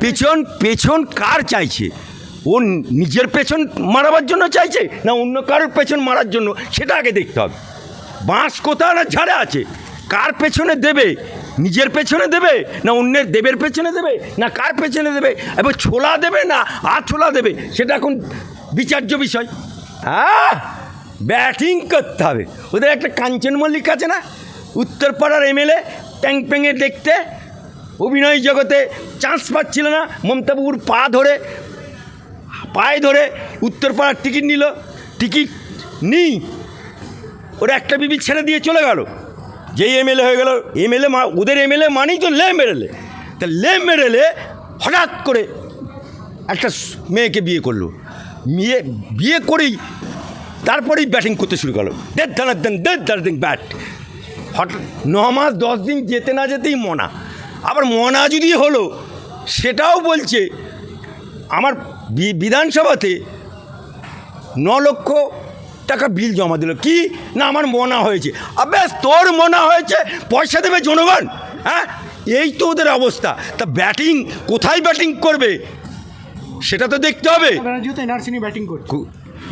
পিছনে পেছন কার চাইছে? ও নিজের পেছন মারাবার জন্য চাইছে না অন্য কারোর পেছন মারার জন্য? সেটা আগে দেখতে হবে। বাঁশ কোথায় না ঝাড়ে আছে? কার পেছনে দেবে? নিজের পেছনে দেবে? না অন্যের দেবের পেছনে দেবে? না কার পেছনে দেবে? এবার ছোলা দেবে না আর ছোলা দেবে? সেটা এখন বিচার্য বিষয়। হ্যাঁ ব্যাটিং করতে হবে। ওদের একটা কাঞ্চন মল্লিক আছে না? উত্তরপাড়ার এমএলএ ট্যাং প্যাঙে দেখতে অভিনয় জগতে চান্স পাচ্ছিল না। মমতাবাবুর পা ধরে, পায়ে ধরে উত্তরপাড়ার টিকিট নিল। টিকিট নিই ওরা একটা বিবি ছেড়ে দিয়ে চলে গেল। যেই এমএলএ হয়ে গেল, এমএলএ ওদের এমএলএ মানেই তো লে মেরেলে। তা লে মেরেলে হঠাৎ করে একটা মেয়েকে বিয়ে করল। মেয়ে বিয়ে করেই তারপরেই ব্যাটিং করতে শুরু করল। দেড় দানা দেন, দেড় দানা দেন ব্যাট হঠাৎ ন মাস দশ দিন যেতে না যেতেই মনা। আবার মনা যদি হলো সেটাও বলছে আমার বিধানসভাতে ন লক্ষ টাকা বিল জমা দিল। কি? না আমার মনা হয়েছে। আবে তোর মনা হয়েছে পয়সা দেবে জনগণ হ্যাঁ? এই তো ওদের অবস্থা। তা ব্যাটিং কোথায় ব্যাটিং করবে? সেটা তো দেখতে হবে। ব্যাটিং করছে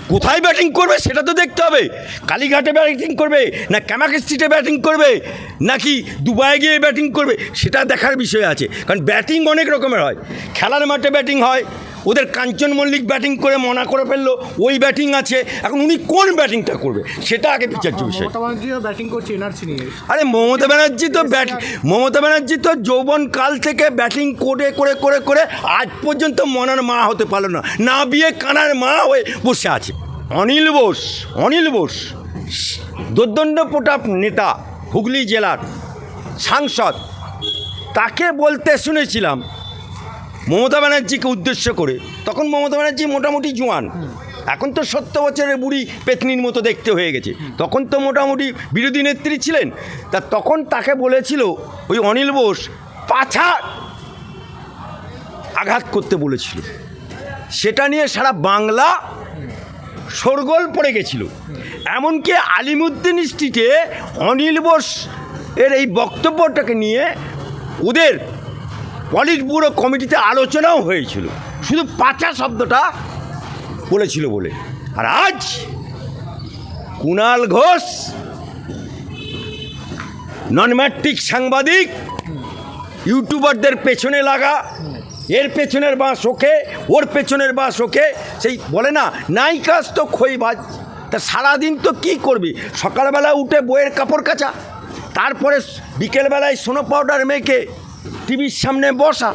কোথায় ব্যাটিং করবে সেটা তো দেখতে হবে। কালীঘাটে ব্যাটিং করবে, না ক্যামাকে স্ট্রিটে ব্যাটিং করবে, নাকি দুবাই গিয়ে ব্যাটিং করবে, সেটা দেখার বিষয় আছে। কারণ ব্যাটিং অনেক রকমের হয়। খেলার মাঠে ব্যাটিং হয় ওদের কাঞ্চন মল্লিক ব্যাটিং করে মনা করে ফেলল ওই ব্যাটিং আছে। এখন উনি কোন ব্যাটিংটা করবে? সেটা আগে বিচার্য বিষয় ব্যাটিং করছে এনআরসি নিয়ে। আরে মমতা ব্যানার্জি তো ব্যাট মমতা ব্যানার্জি তো যৌবন কাল থেকে ব্যাটিং করে করে করে করে আজ পর্যন্ত মনার মা হতে পারল না। না বিয়ে কানার মা হয়ে বসে আছে। অনিল বোস অনিল বোস দোর্দণ্ড প্রতাপ নেতা হুগলি জেলার সাংসদ। তাকে বলতে শুনেছিলাম মমতা ব্যানার্জিকে উদ্দেশ্য করে। তখন মমতা ব্যানার্জি মোটামুটি জোয়ান। এখন তো সত্তর বছরের বুড়ি পেতনির মতো দেখতে হয়ে গেছে। তখন তো মোটামুটি বিরোধী নেত্রী ছিলেন। তা তখন তাকে বলেছিল ওই অনিল বোস পাছা আঘাত করতে বলেছিল। সেটা নিয়ে সারা বাংলা শোরগোল পড়ে গেছিল। এমনকি আলিমুদ্দিন স্ট্রিটে অনিল বোস এর এই বক্তব্যটাকে নিয়ে ওদের পলিট ব্যুরো কমিটিতে আলোচনাও হয়েছিল। শুধু পাচা শব্দটা বলেছিল বলে। আর আজ কুণাল ঘোষ নন ম্যাট্রিক সাংবাদিক, ইউটিউবারদের পেছনে লাগা, এর পেছনের বাঁশ ওকে ওর পেছনের বাঁশ ওকে সেই বলে না নাই কাজ তো খইবাজ তা সারাদিন তো কি করবি? সকালবেলা উঠে বইয়ের কাপড় কাচা, তারপরে বিকেলবেলায় সোনো পাউডার মেখে টিভির সামনে বসা।